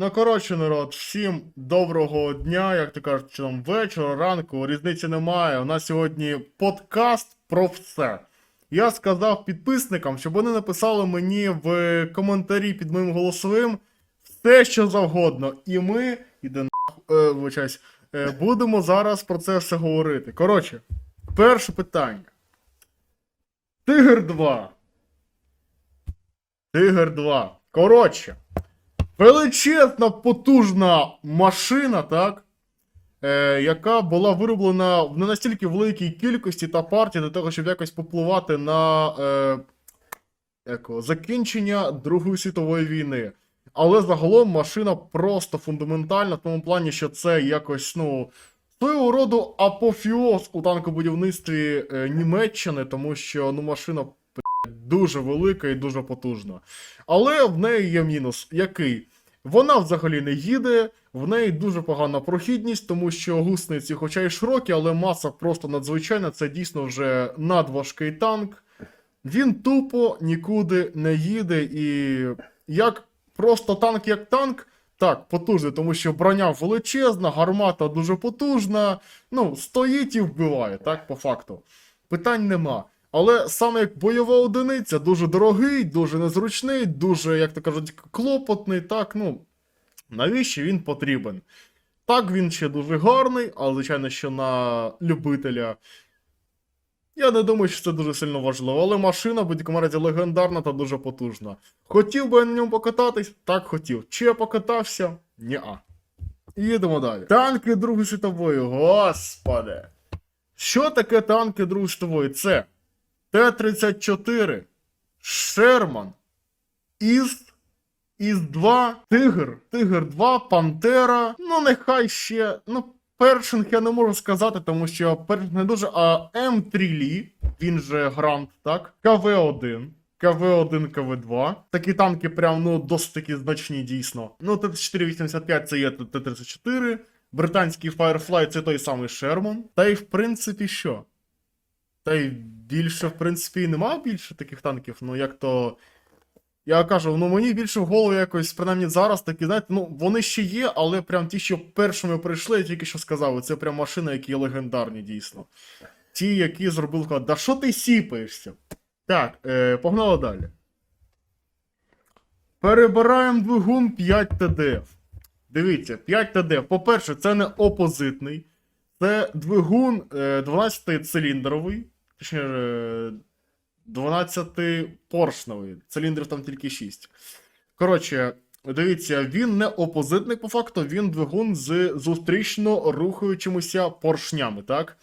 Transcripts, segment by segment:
Ну, коротше, народ, всім доброго дня, як то кажуть, чи там вечора, ранку, різниці немає. У нас сьогодні подкаст про все. Я сказав підписникам, щоб вони написали мені в коментарі під моїм голосовим все, що завгодно. І ми, іде нахуй, е, е, будемо зараз про це все говорити. Коротше, перше питання. Тигр 2. Тигр 2. Коротше. Величезна потужна машина, так? Е, яка була вироблена в не настільки великій кількості та партії для того, щоб якось попливати на е, якого, закінчення Другої світової війни. Але загалом машина просто фундаментальна в тому плані, що це якось, ну, свого роду апофіоз у танкобудівництві е, Німеччини, тому що ну, машина дуже велика і дуже потужна. Але в неї є мінус. Який? Вона взагалі не їде, в неї дуже погана прохідність, тому що гусениці, хоча й широкі, але маса просто надзвичайна. Це дійсно вже надважкий танк. Він тупо нікуди не їде. І як просто танк як танк, так, потужний, тому що броня величезна, гармата дуже потужна. Ну, стоїть і вбиває, так, по факту. Питань нема. Але саме як бойова одиниця, дуже дорогий, дуже незручний, дуже, як то кажуть, клопотний, так, ну, навіщо він потрібен? Так, він ще дуже гарний, але, звичайно, що на любителя. Я не думаю, що це дуже сильно важливо, але машина будь-якому разі легендарна та дуже потужна. Хотів би я на ньому покататись? Так хотів. Чи я покатався? Ні-а. Їдемо далі. Танки Другої світової, господи. Що таке танки Другої світової? Це Т-34, Шерман, Іс, Іс-2, Тигр, Тигр 2, Пантера. Ну, нехай ще. Ну, першинг я не можу сказати, тому що першинг не дуже. А М3 Лі, він же Грант, так? КВ-1. КВ-1, КВ-2. Такі танки прям, ну, досить таки значні, дійсно. Ну, Т-485 це є Т-34. Британський Firefly це той самий Шерман. Та й в принципі що? Та й більше, в принципі, і немає більше таких танків, ну як то. Я кажу, ну мені більше в голову якось, принаймні зараз такі, знаєте, ну вони ще є, але прям ті, що першими прийшли, я тільки що сказав, це прям машини, які легендарні, дійсно. Ті, які зробили вклад. Да що ти сіпаєшся? Так, е, погнали далі. Перебираємо двигун 5 TDF. Дивіться, 5 TDF. По-перше, це не опозитний. Це двигун е, 12-циліндровий, точніше, 12-поршневий. Циліндрів там тільки 6. Коротше, дивіться, він не опозитний по факту, він двигун з зустрічно рухаючимися поршнями, так?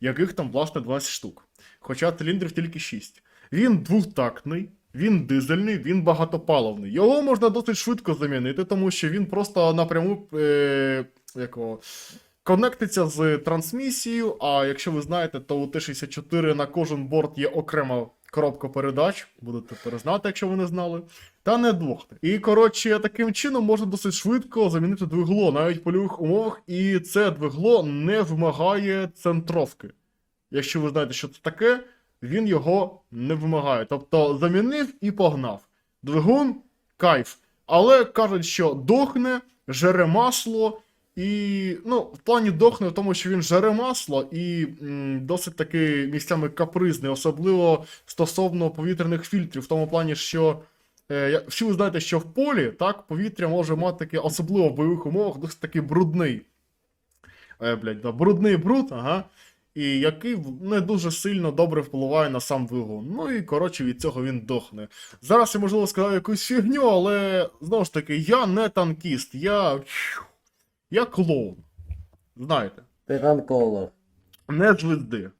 Яких там, власне, 20 штук. Хоча циліндрів тільки 6. Він двохтактний. Він дизельний, він багатопаливний. Його можна досить швидко замінити, тому що він просто напряму е, якого, конектиться з трансмісією. А якщо ви знаєте, то у Т-64 на кожен борт є окрема коробка передач. Будете перезнати, якщо ви не знали. Та не двох. І коротше, таким чином можна досить швидко замінити двигло навіть в польових умовах, і це двигло не вимагає центровки. Якщо ви знаєте, що це таке, він його не вимагає. Тобто замінив і погнав. Двигун кайф. Але кажуть, що дохне, жере масло. І, ну, в плані дохне в тому, що він жере масло і м, досить таки місцями капризний, особливо стосовно повітряних фільтрів, в тому плані, що е, всі ви знаєте, що в полі так, повітря може мати таке, особливо в бойових умовах, досить таки брудний. Е, блядь, да, брудний бруд, ага. І який не дуже сильно добре впливає на сам двигун. Ну і коротше від цього він дохне. Зараз я можливо сказав якусь фігню, але знову ж таки, я не танкіст, я. Я клоун. Знаєте, Тиганколо. не звезди.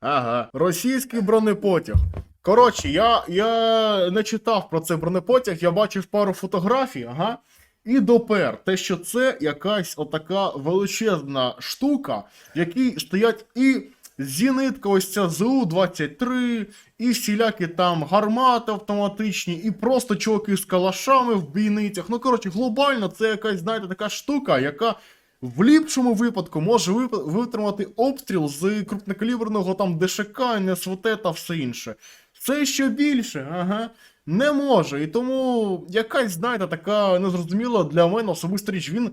Ага. Російський бронепотяг. Коротше, я, я не читав про цей бронепотяг, я бачив пару фотографій, ага. І допер те, що це якась отака величезна штука, в якій стоять і зенитка, ось ця ЗУ-23, і всілякі там гармати автоматичні, і просто чуваки з калашами в бійницях. Ну, коротше, глобально це якась, знаєте, така штука, яка в ліпшому випадку може витримати обстріл з крупнокаліберного там ДШК, НСВТ та все інше. Це що більше, ага. Не може. І тому якась, знаєте, така незрозуміла для мене особиста річ. Він,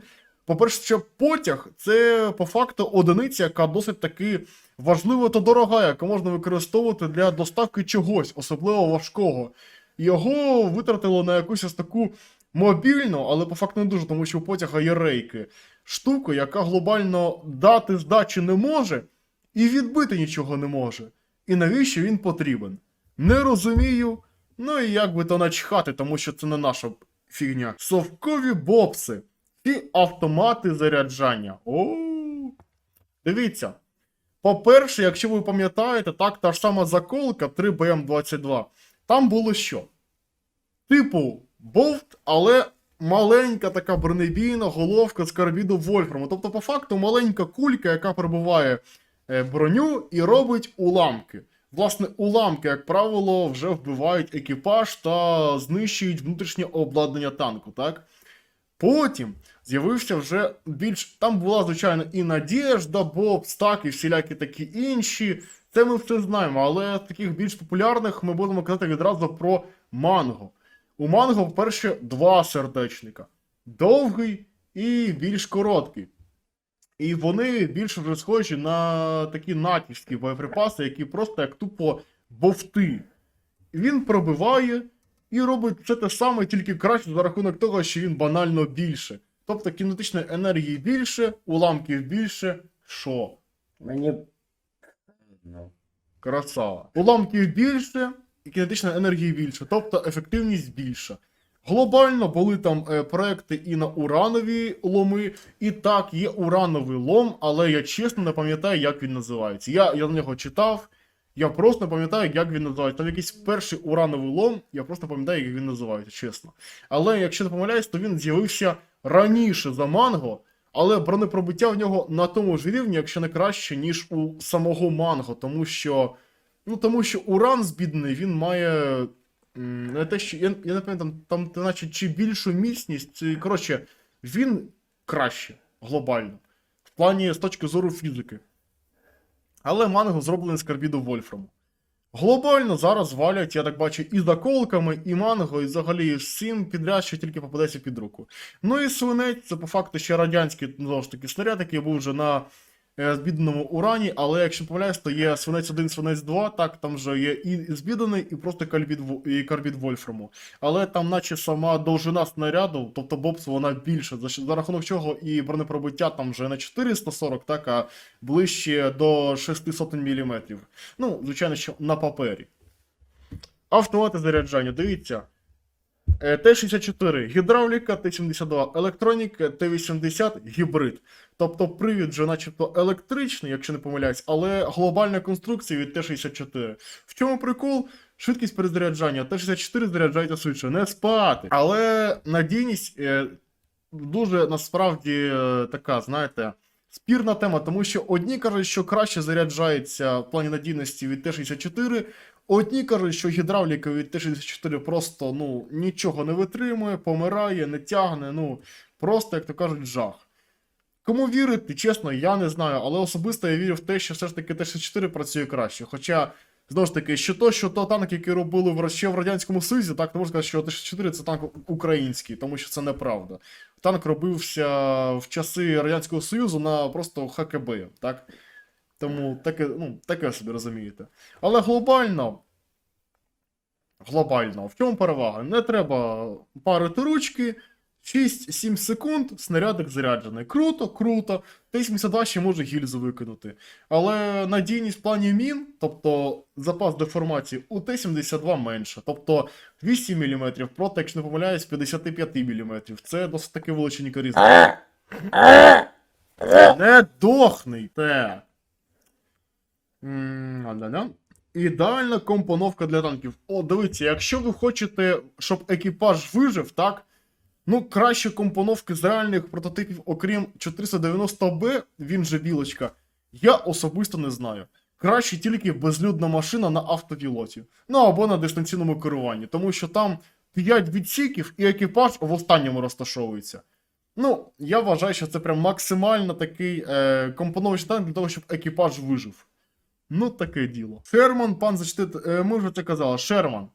по-перше, що потяг це по факту одиниця, яка досить таки важлива та дорога, яку можна використовувати для доставки чогось, особливо важкого. Його витратило на якусь ось таку мобільну, але по факту не дуже, тому що у потяга є рейки. Штуку, яка глобально дати здачі не може, і відбити нічого не може. І навіщо він потрібен? Не розумію. Ну і як би то начхати, тому що це не наша фігня. Совкові бобси і автомати заряджання. О. Дивіться. По-перше, якщо ви пам'ятаєте, так, та ж сама заколка 3BM22. Там було що? Типу, болт, але маленька така бронебійна головка з карбіду Вольфраму. Тобто, по факту, маленька кулька, яка пробиває е, броню і робить уламки. Власне, уламки, як правило, вже вбивають екіпаж та знищують внутрішнє обладнання танку, так? Потім з'явився вже більш. Там була, звичайно, і Надєжда, Бобс, так, і всілякі такі інші. Це ми все знаємо, але з таких більш популярних ми будемо казати відразу про Манго. У Манго, вперше, два сердечника: довгий і більш короткий. І вони більше вже схожі на такі натівські боєприпаси, які просто як тупо бовти. Він пробиває і робить все те саме, тільки краще за рахунок того, що він банально більше. Тобто кінетичної енергії більше, уламків більше. Що? Мені. Ну. Красава. Уламків більше і кінетичної енергії більше, тобто ефективність більша. Глобально були там е, проекти і на уранові ломи, і так, є урановий лом, але я чесно не пам'ятаю, як він називається. Я, я на нього читав, я просто не пам'ятаю, як він називається. Там якийсь перший урановий лом, я просто пам'ятаю, як він називається, чесно. Але якщо не помиляюсь, то він з'явився раніше за Манго, але бронепробиття в нього на тому ж рівні, якщо не краще, ніж у самого Манго, тому що. Ну, тому що уран збідний, він має. Не те, що, я, я не пам'ятаю, там, там, наче, чи більшу міцність. Коротше, він краще глобально. В плані з точки зору фізики. Але манго зроблений з карбіду Вольфраму. Глобально зараз валять, я так бачу, і заколками, і манго, і взагалі всім підряд, що тільки попадеться під руку. Ну і свинець, це по факту ще радянський знову ж таки снаряд, який був вже на е, збідненому урані, але якщо помиляюсь, то є свинець 1, свинець 2, так, там вже є і збіданий, і просто карбід, і карбід Вольфраму. Але там, наче сама довжина снаряду, тобто бобс, вона більша, за, за рахунок чого і бронепробиття там вже не 440, так, а ближче до 600 мм. Ну, звичайно, що на папері. Автомати заряджання, дивіться. Е, Т-64 гідравліка, Т-72 електроніка, Т-80 гібрид. Тобто привід вже начебто електричний, якщо не помиляюсь, але глобальна конструкція від Т-64. В чому прикол? Швидкість перезаряджання. Т-64 заряджається швидше, не спати. Але надійність е, дуже насправді е, така, знаєте. Спірна тема, тому що одні кажуть, що краще заряджається в плані надійності від Т-64, одні кажуть, що гідравліка від Т-64 просто ну, нічого не витримує, помирає, не тягне, ну, просто, як то кажуть, жах. Кому вірити, чесно, я не знаю, але особисто я вірю в те, що все ж таки Т-64 працює краще. Хоча, знову ж таки, що то, що то танк, який робили в, ще в Радянському Союзі, так не можна сказати, що Т-64 це танк український, тому що це неправда. Танк робився в часи Радянського Союзу на просто ХКБ, так? Тому таке, ну, таке собі розумієте. Але глобально. Глобально, в чому перевага? Не треба парити ручки. 6-7 секунд, снарядик заряджений. Круто, круто. Т-72 ще може гільзу викинути. Але надійність в плані мін, тобто запас деформації, у Т-72 менше. Тобто 8 мм проти, якщо не помиляюсь, 55 мм. Це досить таки величенька різниця. Не дохний, те. Ідеальна компоновка для танків. О, дивіться, якщо ви хочете, щоб екіпаж вижив, так? Ну, краще компоновки з реальних прототипів, окрім 490Б, він же білочка, я особисто не знаю. Краще тільки безлюдна машина на автопілоті. Ну або на дистанційному керуванні, тому що там 5 відсіків і екіпаж в останньому розташовується. Ну, я вважаю, що це прям максимально такий е, компоновочний танк для того, щоб екіпаж вижив. Ну, таке діло. Шерман, пан зачтит, е, ми вже це казали, Шерман.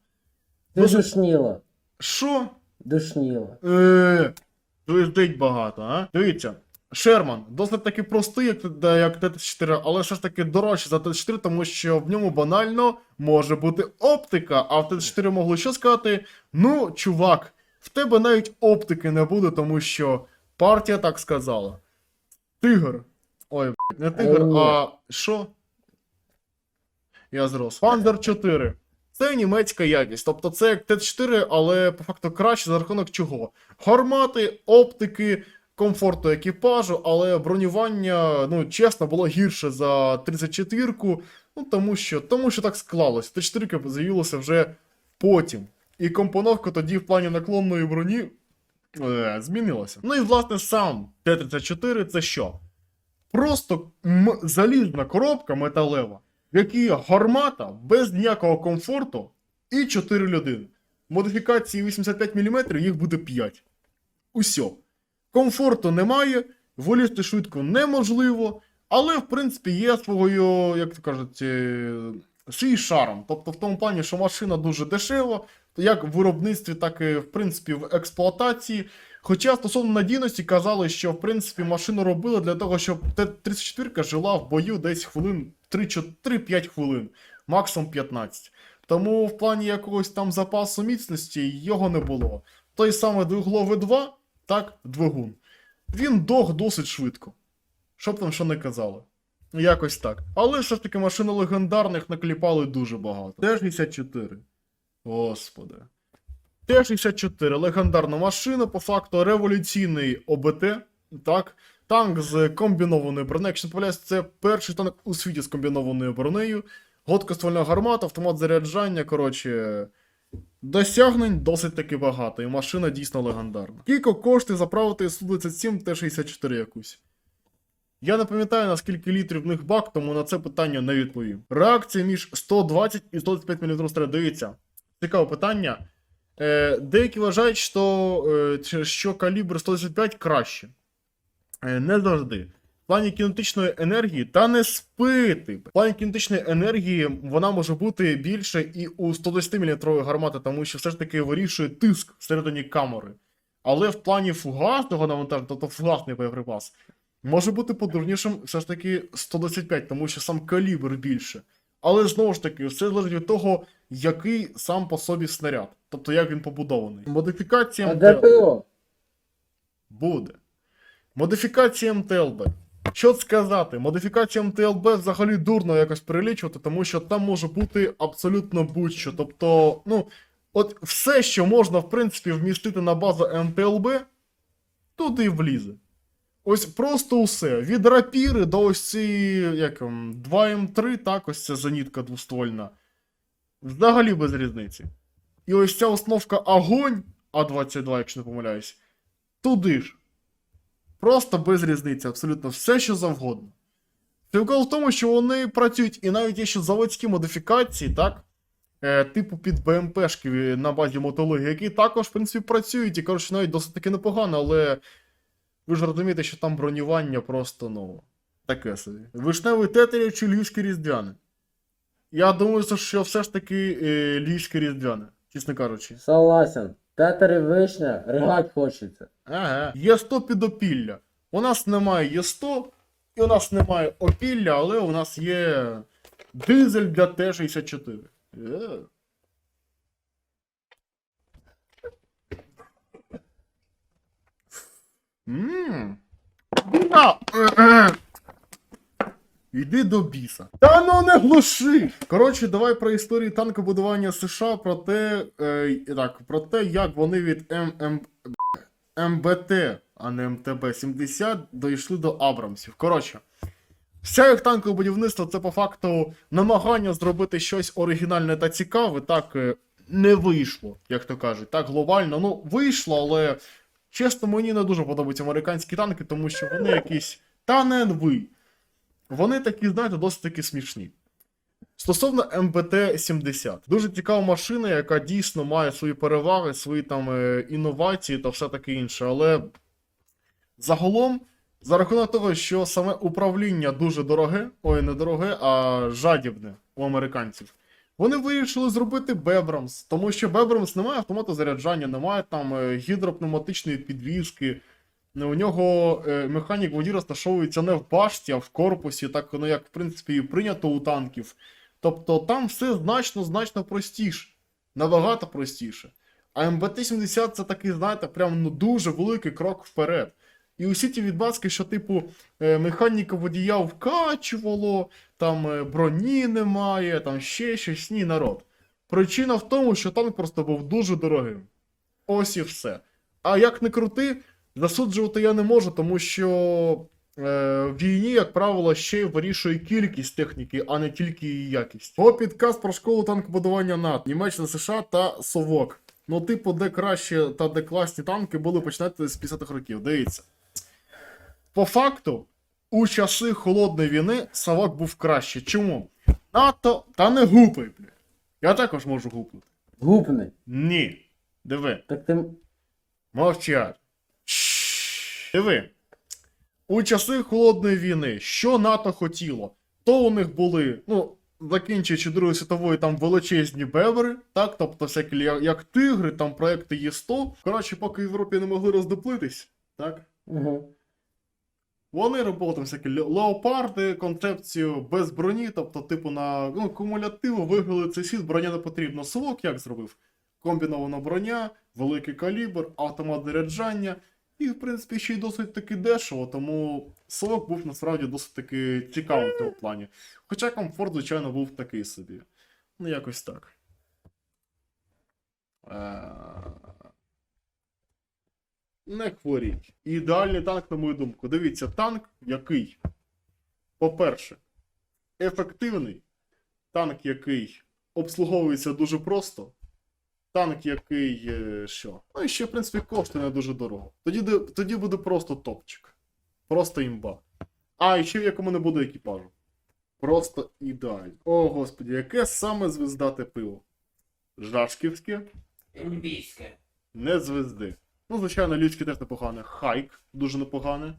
Ти Дуже- душніла. Що? Душніла. Е, багато, а? Дивіться. Шерман досить таки простий, як, як Т-34, але все ж таки дорожчий за Т-4, тому що в ньому банально може бути оптика. А в Т-4 могли що сказати? Ну, чувак, в тебе навіть оптики не буде, тому що партія так сказала. Тигр. Ой, не тигр, а що? Я зрос. Пандер 4. Це німецька якість. Тобто це як Т-4, але по факту краще за рахунок чого? Гармати, оптики, комфорту екіпажу, але бронювання, ну, чесно, було гірше за 34-ку. Ну, тому що, тому що так склалось. Т-4 з'явилося вже потім. І компоновка тоді в плані наклонної броні е, змінилася. Ну і власне сам Т-34 це що? Просто залізна коробка металева, в якій гармата без ніякого комфорту і 4 людини. Модифікації 85 мм їх буде 5. Усьо. Комфорту немає, вилізти швидко неможливо, але в принципі є свого, як то кажуть, е, свій шарм. Тобто в тому плані, що машина дуже дешева, як в виробництві, так і в принципі в експлуатації. Хоча стосовно надійності казали, що в принципі машину робили для того, щоб Т-34 жила в бою десь хвилин 3-5 хвилин, максимум 15. Тому в плані якогось там запасу міцності його не було. Той самий двигловий 2, так, двигун. Він дох досить швидко. Щоб там що не казали. Якось так. Але все ж таки машин легендарних накліпали дуже багато. Т-64. Господи. Т-64 легендарна машина, по факту революційний ОБТ. Так. Танк з комбінованою бронею. Якщо не помиляюсь, це перший танк у світі з комбінованою бронею. Годкоствольна гармата, автомат заряджання. Коротше, досягнень досить таки багато, і машина дійсно легендарна. Скільки коштує заправити Су-27 Т-64 якусь? Я не пам'ятаю, наскільки літрів в них бак, тому на це питання не відповім. Реакція між 120 і 125 мм. Дивіться. Цікаве питання. Е, деякі вважають, що, е, що калібр 125 краще. Е, не завжди. В плані кінетичної енергії, та не спити. В плані кінетичної енергії вона може бути більше і у 110 мм гармати, тому що все ж таки вирішує тиск всередині камери. Але в плані фугасного навантаження, тобто фугасний боєприпас, може бути подурнішим все ж таки 125, тому що сам калібр більше. Але знову ж таки, все залежить від того, який сам по собі снаряд, тобто як він побудований. Модифікація ДПО? буде. Модифікація МТЛБ. Що сказати, модифікація МТЛБ взагалі дурно якось перелічувати, тому що там може бути абсолютно будь-що. Тобто, ну, от все, що можна, в принципі, вмістити на базу МТЛБ, туди влізе. Ось просто усе. Від рапіри до ось цієї, як ем, 2М3, так, ось ця зенітка двоствольна. Взагалі без різниці. І ось ця установка Огонь А22, якщо не помиляюсь, туди ж. Просто без різниці, абсолютно все, що завгодно. Прикол в тому, що вони працюють, і навіть є ще заводські модифікації, так? Е, типу під БМПшки на базі мотології, які також, в принципі, працюють і, коротше, навіть досить таки непогано, але ви ж розумієте, що там бронювання просто, ну, таке собі. Вишневий тетерів чи львівське різдвяне? Я думаю, що все ж таки е, львівське різдвяне, чесно кажучи. Согласен. Тетері вишня, ригать хочеться. Ага. Є 100 підопілля. У нас немає є 100, і у нас немає опілля, але у нас є дизель для Т-64. Е. Ммм. Іди до біса. Та ну не глуши! Коротше, давай про історію танкобудування США, про те, е, так, про те, як вони від ММ, МБТ, а не МТБ-70 дійшли до Абрамсів. Коротше, вся їх танкове будівництво це по факту намагання зробити щось оригінальне та цікаве, так е, не вийшло, як то кажуть. Так глобально, ну, вийшло, але чесно, мені не дуже подобаються американські танки, тому що вони якісь. Та не ви. Вони такі, знаєте, досить таки смішні. Стосовно МБТ-70, дуже цікава машина, яка дійсно має свої переваги, свої там е, інновації та все таке інше. Але загалом, за рахунок того, що саме управління дуже дороге, ой, не дороге, а жадібне у американців, Вони вирішили зробити Бебрамс, тому що Бебрамс немає автомату заряджання, немає там е, гідропневматичної підвіски. У нього е, механік воді розташовується не в башті, а в корпусі, так ну, як в принципі і прийнято у танків. Тобто там все значно значно простіше, набагато простіше. А МБТ-70 це такий, знаєте, прям ну, дуже великий крок вперед. І усі ті відбаски, що, типу, е, механіка водія вкачувало, там е, броні немає, там ще щось, ні, народ. Причина в тому, що танк просто був дуже дорогим. Ось і все. А як не крути, засуджувати я не можу, тому що е, в війні, як правило, ще вирішує кількість техніки, а не тільки її якість. О, підказ про школу танкобудування НАТ, Німеччина, США та Совок. Ну, типу, де краще та де класні танки були починати з 50-х років. Дивіться. По факту, у часи холодної війни Совок був краще. Чому? НАТО, та не гупай, блядь. Я також можу гупнути. Гупни. Ні. Диви. Так ти. Мовчать. Диви. У часи холодної війни, що НАТО хотіло? То у них були, ну, закінчуючи Другою світовою, там величезні бебери, так, тобто всякі як, як тигри, там проекти Є100. Коротше, поки в Європі не могли роздоплитись, так, Угу. Вони робили там всякі леопарди, концепцію без броні, тобто, типу, на ну, кумулятиву виграли цей світ, броня не потрібно. Совок як зробив? Комбінована броня, великий калібр, автомат заряджання. І, в принципі, ще й досить таки дешево, тому совок був насправді досить таки цікавий в цьому плані. Хоча комфорт, звичайно, був такий собі. Ну, якось так. Е, Не хворіть. Ідеальний танк, на мою думку. Дивіться, танк який. По-перше, ефективний. Танк, який обслуговується дуже просто. Танк, який. е, що? Ну і ще, в принципі, коштує не дуже дорого. Тоді, тоді буде просто топчик. Просто імба. А, і ще в якому не буде екіпажу. Просто ідеально. О, господі, яке саме звездате пиво? Жашківське, Ельбійське. не звезди. Ну, звичайно, людське теж непогане. Хайк дуже непогане.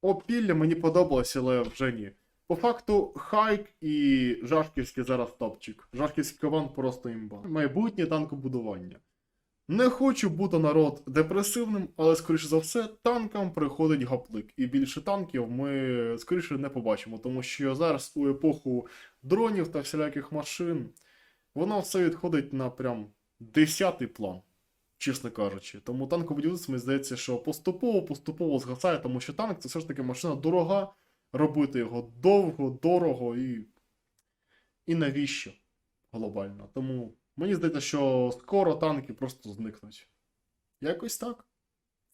Опілля мені подобалося, але вже ні. По факту, Хайк і Жашківський зараз топчик. Жашківський каван просто імба. Майбутнє танкобудування. Не хочу бути народ депресивним, але скоріше за все, танкам приходить гаплик. І більше танків ми скоріше не побачимо, тому що зараз у епоху дронів та всіляких машин воно все відходить на прям десятий план, чесно кажучи. Тому танкобудівництво, мені здається, що поступово-поступово згасає, тому що танк це все ж таки машина дорога, робити його довго, дорого і. І навіщо глобально. Тому мені здається, що скоро танки просто зникнуть. Якось так.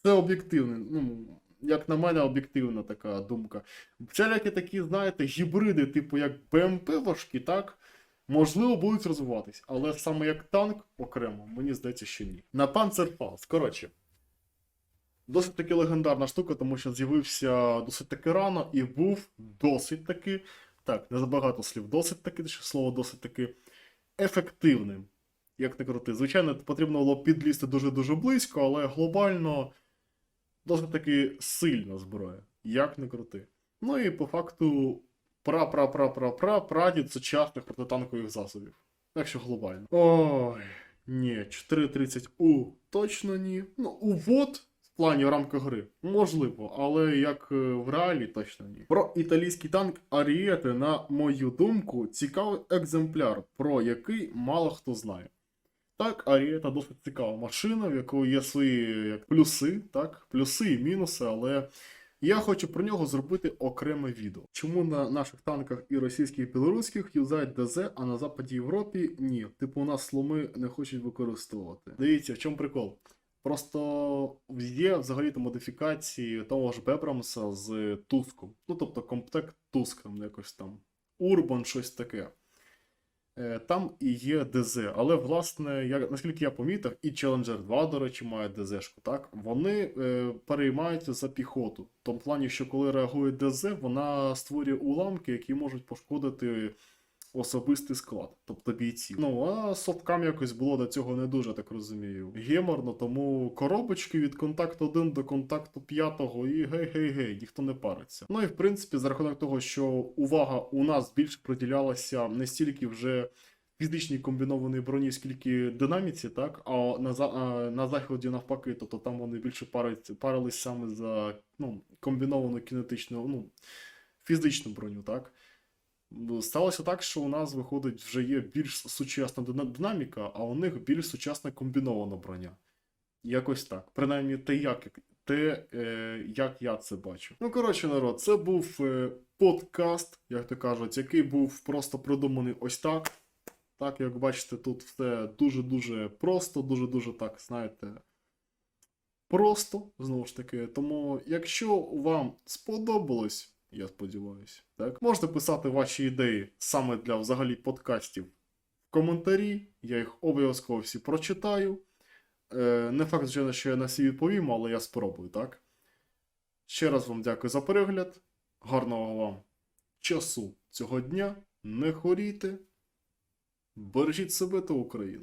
Це об'єктивне, ну, як на мене, об'єктивна така думка. Всілякі такі, знаєте, гібриди, типу як БМП важкі, так? Можливо, будуть розвиватись, але саме як танк окремо, мені здається, що ні. На Panzerfaust. Коротше, досить таки легендарна штука, тому що з'явився досить таки рано і був досить таки, так, не забагато слів, досить таки, що слово досить таки ефективним. Як не крути. Звичайно, потрібно було підлізти дуже-дуже близько, але глобально досить таки сильна зброя. Як не крути. Ну і по факту пра-пра-пра-пра-пра прадід сучасних протитанкових засобів. Якщо глобально. Ой, ні, 4.30У точно ні. Ну, увод в плані в рамках гри. Можливо, але як в реалі точно ні. Про італійський танк Арієти, на мою думку, цікавий екземпляр, про який мало хто знає. Так, Арієта досить цікава машина, в якої є свої як плюси, так, плюси і мінуси, але я хочу про нього зробити окреме відео. Чому на наших танках і російських, і білоруських юзають ДЗ, а на Западі Європі ні. Типу, у нас сломи не хочуть використовувати. Дивіться, в чому прикол. Просто є взагалі-то модифікації того ж Бебрамса з Туском. Ну, тобто комплект Туск, там якось там. Урбан, щось таке. Е, Там і є ДЗ, але власне, я, наскільки я помітив, і Challenger 2, до речі, має ДЗ-шку, так? Вони е, переймаються за піхоту. В тому плані, що коли реагує ДЗ, вона створює уламки, які можуть пошкодити особистий склад, тобто бійців. Ну а софткам якось було до цього не дуже так розумію. Геморно, тому коробочки від контакту 1 до контакту 5 і гей-гей-гей, ніхто не париться. Ну і в принципі, за рахунок того, що увага у нас більше приділялася не стільки вже фізичній комбінованій броні, скільки динаміці, так? А на, а на заході навпаки, тобто там вони більше парить, парились саме за ну, комбіновану кінетичну, ну, фізичну броню, так? Сталося так, що у нас виходить вже є більш сучасна динаміка, а у них більш сучасна комбінована броня. Якось так. Принаймні, те, як, те, е, як я це бачу. Ну, коротше, народ, це був е, подкаст, як то кажуть, який був просто придуманий ось так. Так, як бачите, тут все дуже-дуже просто, дуже-дуже так, знаєте, просто, знову ж таки. Тому, якщо вам сподобалось, я сподіваюся, так, можете писати ваші ідеї саме для взагалі подкастів в коментарі. Я їх обов'язково всі прочитаю. Е, не факт, звичайно, що я на всі відповім, але я спробую, так? Ще раз вам дякую за перегляд. Гарного вам часу цього дня. Не хворійте. Бережіть себе та Україну.